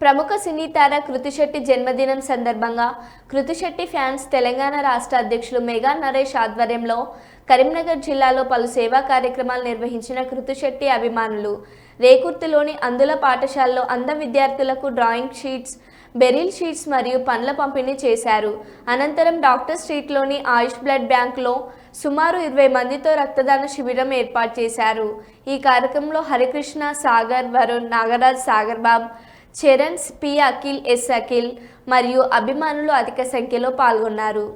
ప్రముఖ సినీ తార కృతిశెట్టి జన్మదినం సందర్భంగా కృతిశెట్టి ఫ్యాన్స్ తెలంగాణ రాష్ట్ర అధ్యక్షులు మెగా నరేష్ ఆధ్వర్యంలో కరీంనగర్ జిల్లాలో పలు సేవా కార్యక్రమాలు నిర్వహించిన కృతిశెట్టి అభిమానులు. రేకుర్తిలోని అందుల పాఠశాలలో అంధ విద్యార్థులకు డ్రాయింగ్ షీట్స్ బెరిల్ షీట్స్ మరియు పండ్ల పంపిణీ చేశారు. అనంతరం డాక్టర్ స్ట్రీట్లోని ఆయుష్ బ్లడ్ బ్యాంక్లో సుమారు ఇరవై మందితో రక్తదాన శిబిరం ఏర్పాటు చేశారు. ఈ కార్యక్రమంలో హరికృష్ణ సాగర్ వరుణ్ నాగరాజ్ సాగర్ బాబు చరణ్ పి అఖిల్ ఎస్ అఖిల్ మరియు అభిమానులు అధిక సంఖ్యలో పాల్గొన్నారు.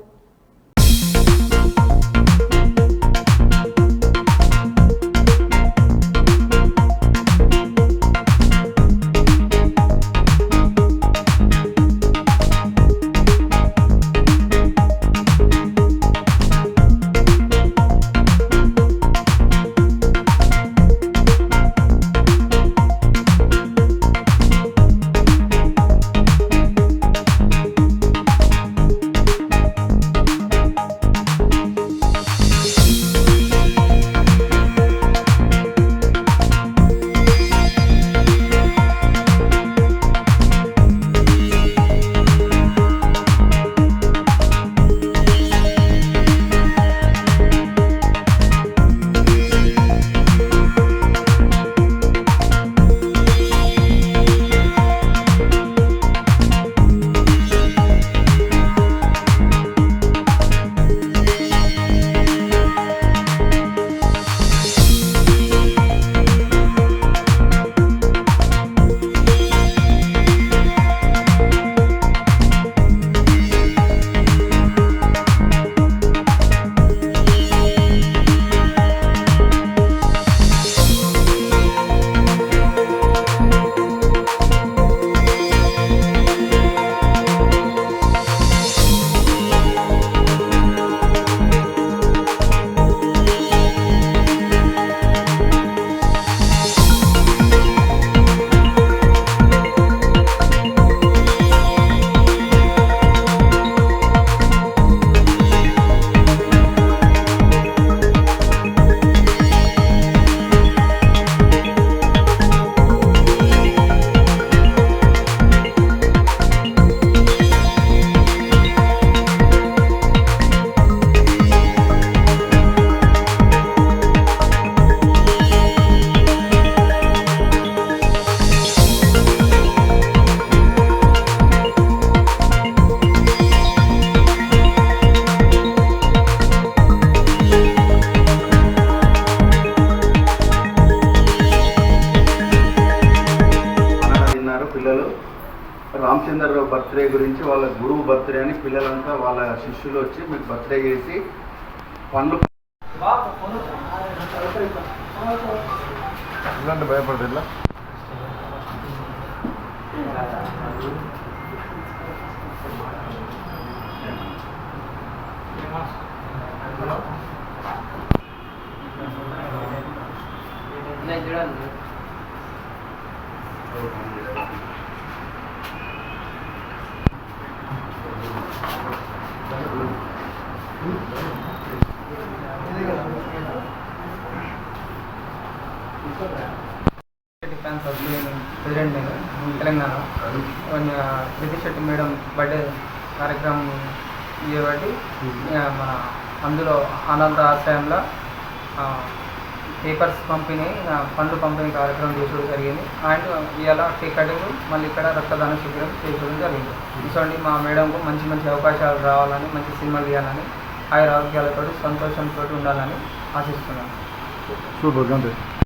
రామచందర్ బర్త్డే గురించి వాళ్ళ గురువు బర్త్డే అని పిల్లలంతా వాళ్ళ శిష్యులు వచ్చి మీకు బర్త్డే చేసి పండ్లు ఇలాంటి భయపడదు ఇలా డిఫెన్స్ ప్రెసిడెంట్ నేను తెలంగాణ ప్రతి శెట్టి మేడం బర్త్డే కార్యక్రమం చేయబట్టి మన అందులో అనంత ఆశ్రయంలో పేపర్స్ పంపిణీ పండ్లు పంపిణీ కార్యక్రమం చేసుకోవడం జరిగింది. అండ్ ఇవాళ కేక్ కటింగ్ మళ్ళీ ఇక్కడ రక్తదాన శిబిరం చేసుకోవడం జరిగింది. ఇటువంటి మా మేడంకు మంచి మంచి అవకాశాలు రావాలని మంచి సినిమాలు తీయాలని ఆయుర ఆరోగ్యాలతో సంతోషంతో ఉండాలని ఆశిస్తున్నాను.